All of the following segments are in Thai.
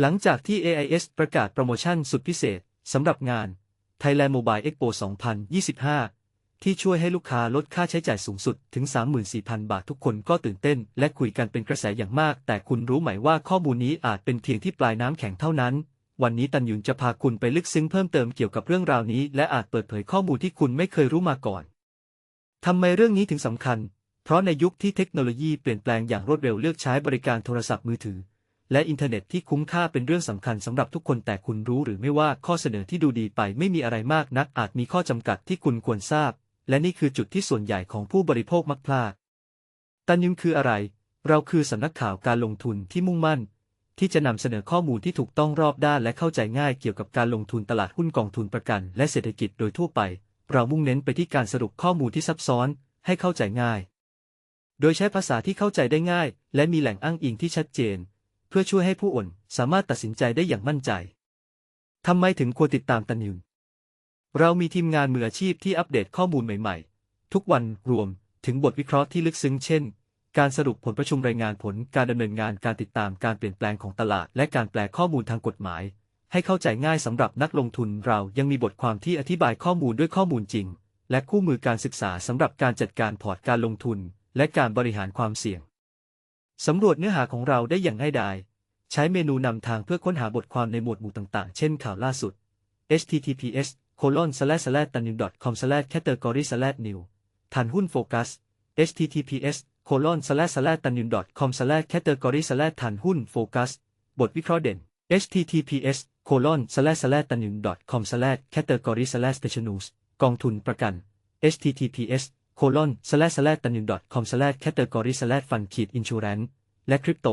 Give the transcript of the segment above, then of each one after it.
หลังจากที่ AIS ประกาศโปรโมชั่นสุดพิเศษสำหรับงาน Thailand Mobile Expo 2025 ที่ช่วยให้ลูกค้าลดค่าใช้จ่ายสูงสุดถึง 34,000 บาททุกคนก็ตื่นเต้น และคุยกันเป็นกระแสอย่างมาก แต่คุณรู้ไหมว่าข้อมูลนี้อาจเป็นเพียงที่ปลายน้ำแข็งเท่านั้น วันนี้ตันยุนจะพาคุณไปลึกซึ้งเพิ่มเติมเกี่ยวกับเรื่องราวนี้ และอาจเปิดเผยข้อมูลที่คุณไม่เคยรู้มาก่อนทำไมเรื่องนี้ถึงสำคัญ เพราะในยุคที่เทคโนโลยีเปลี่ยนแปลงอย่างรวดเร็วเลือกใช้บริการโทรศัพท์มือถือ และอินเทอร์เน็ตที่คุ้มค่าเป็นเรื่องสำคัญสำหรับทุกคนแต่คุณรู้หรือไม่ว่าข้อเสนอที่ดูดีไปไม่มีอะไรมากนักอาจมีข้อจำกัดที่คุณควรทราบ และนี่คือจุดที่ส่วนใหญ่ของผู้บริโภคมักพลาด ตันยุงคืออะไร เราคือสำนักข่าวการลงทุนที่มุ่งมั่น ที่จะนำเสนอข้อมูลที่ถูกต้องรอบด้านและเข้าใจง่ายเกี่ยวกับการลงทุนตลาดหุ้นกองทุนประกัน และเศรษฐกิจโดยทั่วไป เรามุ่งเน้นไปที่การสรุปข้อมูลที่ซับซ้อน ให้เข้าใจง่าย โดยใช้ภาษาที่เข้าใจได้ง่าย และมีแหล่งอ้างอิงที่ชัดเจน เพื่อช่วยให้ผู้อ่นสามารถตัดสินใจได้อย่างมั่นใจทำไมถึงควรติดตามตันยุนเรามีทีมงานมืออาชีพที่อัปเดตข้อมูลใหม่ๆ ทุกวันรวมถึงบทวิเคราะห์ที่ลึกซึ้งเช่น การสรุปผลประชุมรายงานผลการดำเนินงานการติดตามการเปลี่ยนแปลงของตลาด และการแปลข้อมูลทางกฎหมาย ให้เข้าใจง่ายสำหรับนักลงทุนเรายังมีบทความที่อธิบายข้อมูลด้วยข้อมูลจริง และคู่มือการศึกษาสำหรับการจัดการพอร์ตการลงทุน และการบริหารความเสี่ยง สำรวจเนื้อหาของเราได้อย่างง่ายดาย ใช้เมนูนำทางเพื่อค้นหาบทความในหมวดหมู่ต่างๆ เช่นข่าวล่าสุด https colon slash slash tanin com slash category slash new ทันหุ้นโฟกัส https colon slash slash tanin com slash category slash ทันหุ้นโฟกัส บทวิเคราะห์เด่น https colon slash slash tanin com slash category slash special news กองทุนประกัน https colon slash slash tanin com slash category slash fund ขีด insurance และคริปโต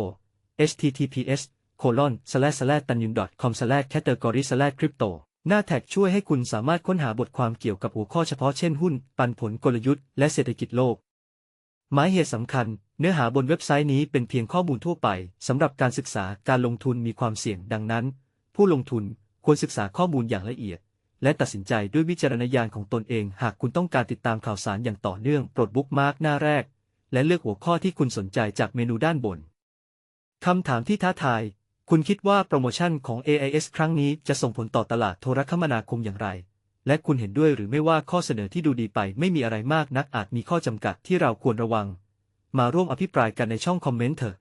https colon slash slash tanin com slash category slash crypto หน้าแท็กช่วยให้คุณสามารถค้นหาบทความเกี่ยวกับหัวข้อเฉพาะเช่นหุ้น ปันผลกลยุทธ์และเศรษฐกิจโลก หมายเหตุสำคัญ เนื้อหาบนเว็บไซต์นี้เป็นเพียงข้อมูลทั่วไปสำหรับการศึกษาการลงทุนมีความเสี่ยงดังนั้น ผู้ลงทุนควรศึกษาข้อมูลอย่างละเอียด และตัดสินใจด้วยวิจารณญาณของตนเอง หากคุณต้องการติดตามข่าวสารอย่างต่อเนื่องโปรดบุ๊กมาร์กหน้าแรก และเลือกหัวข้อที่คุณสนใจจากเมนูด้านบนคำถามที่ท้าทาย คุณคิดว่าโปรโมชั่นของ AIS ครั้งนี้จะส่งผลต่อตลาดโทรคมนาคมอย่างไร และคุณเห็นด้วยหรือไม่ว่าข้อเสนอที่ดูดีไปไม่มีอะไรมากนักอาจมีข้อจำกัดที่เราควรระวัง มาร่วมอภิปรายกันในช่องคอมเมนต์เถอะ